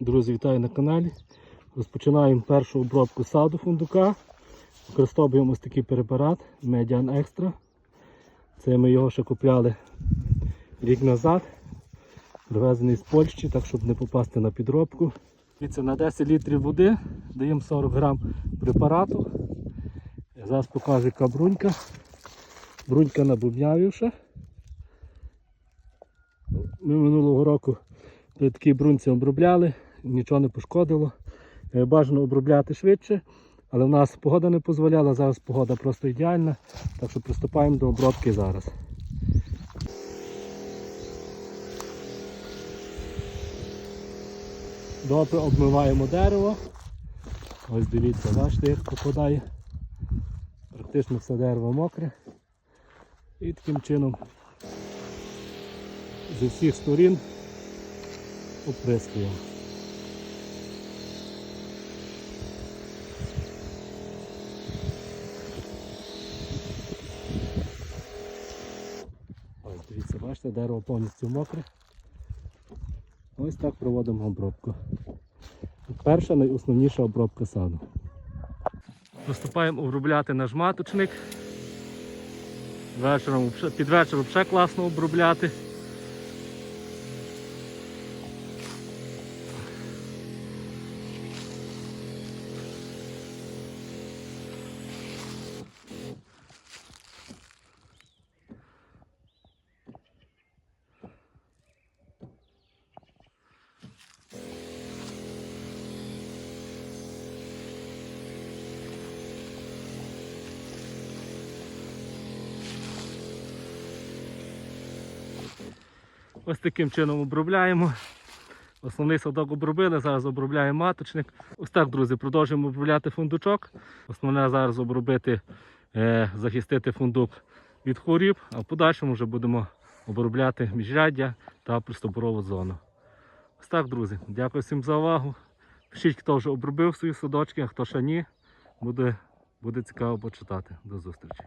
Друзі, вітаю на каналі. Розпочинаємо першу обробку саду фундука. Використовуємо ось такий препарат Median Extra. Це ми його ще купляли рік назад. Привезений з Польщі, так щоб не попасти на підробку. Дивіться, на 10 літрів води даємо 40 грам препарату. Зараз покажу, яка брунька. Брунька набубнявівша. Ми минулого року при такій брунці обробляли, нічого не пошкодило. Е, Бажано обробляти швидше, але в нас погода не дозволяла, зараз погода просто ідеальна, так що приступаємо до обробки зараз. Добре обмиваємо дерево. Ось дивіться, бачите, як попадає. Практично все дерево мокре. І таким чином зі всіх сторін оприскуємо. Ось дивіться, бачите, дерево повністю мокре. Ось так проводимо обробку. Перша найосновніша обробка саду. Приступаємо обробляти наш маточник. Під вечір взагалі класно обробляти. Ось таким чином обробляємо. Основний садок обробили, зараз обробляємо маточник. Ось так, друзі, продовжуємо обробляти фундучок. Основне зараз обробити, е, захистити фундук від хворіб, а в подальшому вже будемо обробляти міжряддя та пристопорову зону. Ось так, друзі. Дякую всім за увагу. Пишіть, хто вже обробив свої садочки, а хто ще ні. Буде, буде цікаво почитати. До зустрічі.